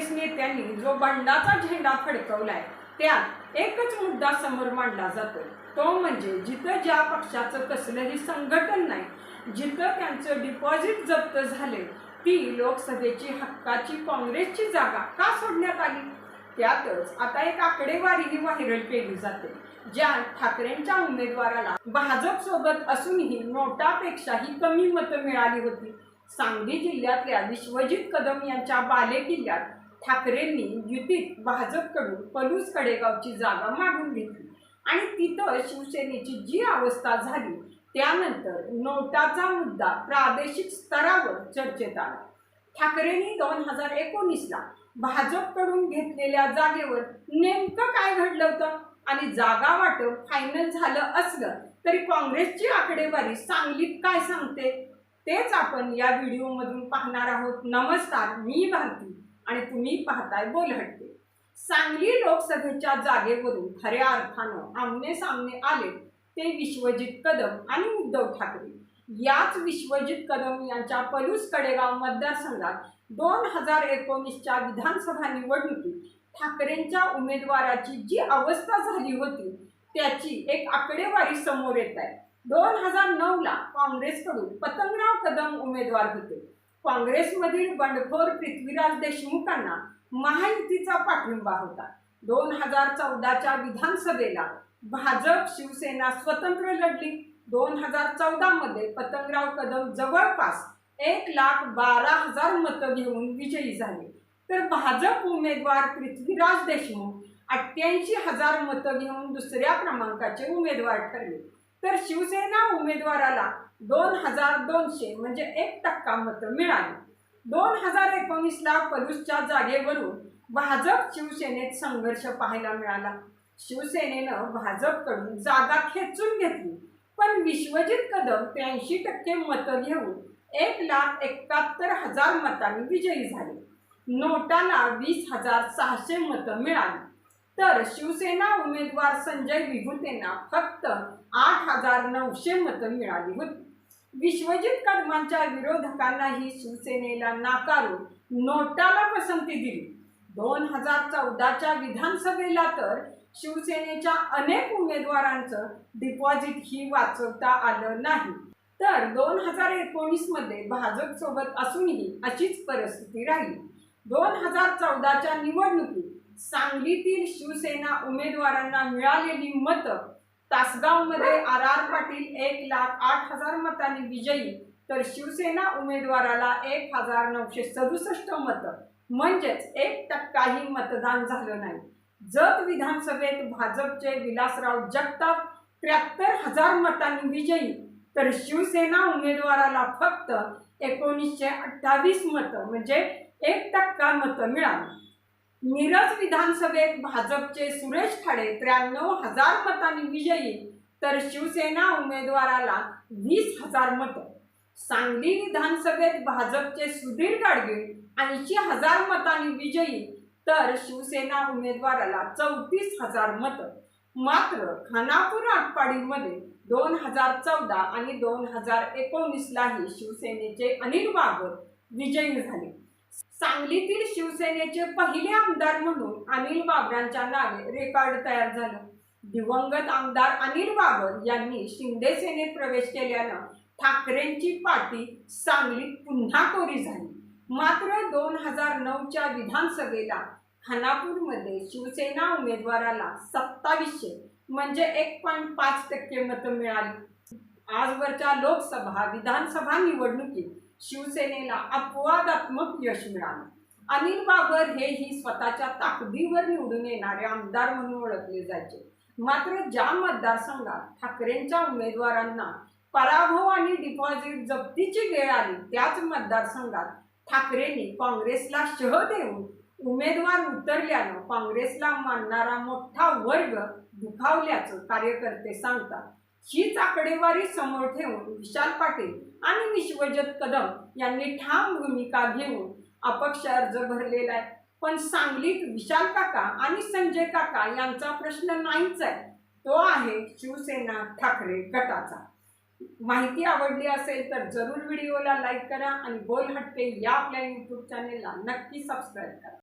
काँग्रेस नेत्यांनी जो बंडाचा झेंडा फडकवलाय त्यात एकच मुद्दा समोर मांडला जातो तो म्हणजे जिथं ज्या पक्षाचं कसलंही संघटन नाही जिथं त्यांचं डिपॉझिट जप्त झाले ती लोकसभेची हक्काची काँग्रेसची जागा का सोडण्यात आली? त्यातच आता एक आकडेवारीही व्हायरल केली जाते. ज्या ठाकरेंच्या उमेदवाराला भाजप सोबत असूनही नोटापेक्षाही कमी मतं मिळाली होती. सांगली जिल्ह्यातल्या विश्वजित कदम यांच्या बाले किल्ल्यात ठाकरेंनी युतीत भाजपकडून पलूस कडेगावची जागा मागून घेतली. आणि तिथं शिवसेनेची जी अवस्था झाली त्यानंतर नोटाचा मुद्दा प्रादेशिक स्तरावर चर्चेत आला. ठाकरेंनी दोन हजार एकोणीसला भाजपकडून घेतलेल्या जागेवर नेमकं काय घडलं होतं? आणि जागा वाटप फायनल झालं असलं तरी काँग्रेसची आकडेवारी सांगलीत काय सांगते? तेच आपण या व्हिडिओमधून पाहणार आहोत. नमस्कार मी भारती. आणि तुम्ही पाहताय बोलहट्टे. सांगली लोकसभेच्या जागेवरून खऱ्या अर्थानं आमने सामने आले ते विश्वजित कदम आणि उद्धव ठाकरे. याच विश्वजित कदम यांच्या पलूस कडेगाव मतदारसंघात दोन हजार एकोणीसच्या विधानसभा निवडणुकीत ठाकरेंच्या उमेदवाराची जी अवस्था झाली होती त्याची एक आकडेवारी समोर येत आहे. दोन हजार नऊला काँग्रेसकडून पतंगराव कदम उमेदवार होते. काँग्रेसमधील बंडखोर पृथ्वीराज देशमुखांना महायुतीचा पाठिंबा होता. दोन हजार चौदाच्या विधानसभेला भाजप शिवसेना स्वतंत्र लढली. दोन हजार चौदामध्ये पतंगराव कदम जवळपास एक लाख बारा हजार मतं घेऊन विजयी झाले. तर भाजप उमेदवार पृथ्वीराज देशमुख अठ्ठ्याऐंशी हजार मतं घेऊन दुसऱ्या क्रमांकाचे उमेदवार ठरले. तर शिवसेना उमेदवाराला दोन हजार दोनशे म्हणजे एक टक्का मतं मिळाली. दोन हजार एकोणीसला पलूसच्या जागेवरून भाजप शिवसेनेत संघर्ष पाहायला मिळाला. शिवसेनेनं भाजपकडून जागा खेचून घेतली. पण विश्वजित कदम त्र्याऐंशी टक्के मतं घेऊन एक लाख एकाहत्तर हजार मतांनी विजयी झाले. नोटाला वीस हजार सहाशे मतं मिळाली. तर शिवसेना उमेदवार संजय विभूतेंना फक्त आठ हजार नऊशे मतं मिळाली होती. विश्वजित कदमांच्या विरोधकांनाही शिवसेनेला नाकारून नोटाला पसंती दिली. दोन हजार चौदाच्या विधानसभेला तर शिवसेनेच्या अनेक उमेदवारांचं डिपॉझिट ही वाचवता आलं नाही. तर दोन हजार एकोणीसमध्ये भाजपसोबत असूनही अशीच परिस्थिती राहिली. दोन हजार चौदाच्या निवडणुकीत सांगलीतील शिवसेना उमेदवारांना मिळालेली मतं तासगावमध्ये आर आर पाटील एक लाख आठ हजार मतांनी विजयी तर शिवसेना उमेदवाराला एक हजार नऊशे सदुसष्ट मतं. म्हणजेच एक टक्काही मतदान झालं नाही. जत विधानसभेत भाजपचे विलासराव जगताप त्र्याहत्तर हजार मतांनी विजयी तर शिवसेना उमेदवाराला फक्त एकोणीसशे अठ्ठावीस मतं म्हणजे एक टक्का मतं मिळाली. मिरज विधानसभेत भाजपचे सुरेश खाडे त्र्याण्णव हजार मतांनी विजयी तर शिवसेना उमेदवाराला वीस हजार मतं. सांगली विधानसभेत भाजपचे सुधीर गाडगे ऐंशी हजार मतांनी विजयी तर शिवसेना उमेदवाराला चौतीस हजार मतं. मात्र खानापूर आटपाडीमध्ये दोन हजार चौदा आणि दोन हजार एकोणीसलाही शिवसेनेचे अनिल बाबर विजयी झाले. सांगलीतील शिवसेनेचे पहिले आमदार म्हणून अनिल बाबरांच्या नावे रेकॉर्ड तयार झालं. दिवंगत आमदार अनिल बाबर यांनी शिंदे सेनेत प्रवेश केल्यानं ठाकरेंची पाठी सांगलीत पुन्हा कोरी झाली. मात्र दोन हजार नऊच्या विधानसभेला खानापूरमध्ये शिवसेना उमेदवाराला सत्तावीसशे म्हणजे एक पॉईंट पाच टक्के मतं मिळाली. आजवरच्या लोकसभा विधानसभा निवडणुकीत शिवसेनेला अपवादात्मक यश मिळालं. अनिल बाबर हे ही स्वतःच्या ताकदीवर निवडून येणारे आमदार म्हणून ओळखले जायचे. मात्र ज्या मतदारसंघात ठाकरेंच्या उमेदवारांना पराभव आणि डिपॉझिट जप्तीची वेळ आली त्याच मतदारसंघात ठाकरेंनी काँग्रेसला शह देऊन उमेदवार उतरल्यानं काँग्रेसला मानणारा मोठा वर्ग दुखावल्याचं कार्यकर्ते सांगतात. हीच आकडेवारी समोर ठेवून विशाल पाटील आणि विश्वजित कदम यांनी ठाम भूमिका घेऊन अपक्ष अर्ज भरलेला आहे. पण सांगलीत विशाल काका आणि संजय काका यांचा प्रश्न नाहीच आहे. तो आहे शिवसेना ठाकरे गटाचा. माहिती आवडली असेल तर जरूर व्हिडिओला लाईक करा आणि बोल हटके या आपल्या यूट्यूब चॅनेलला नक्की सबस्क्राईब करा.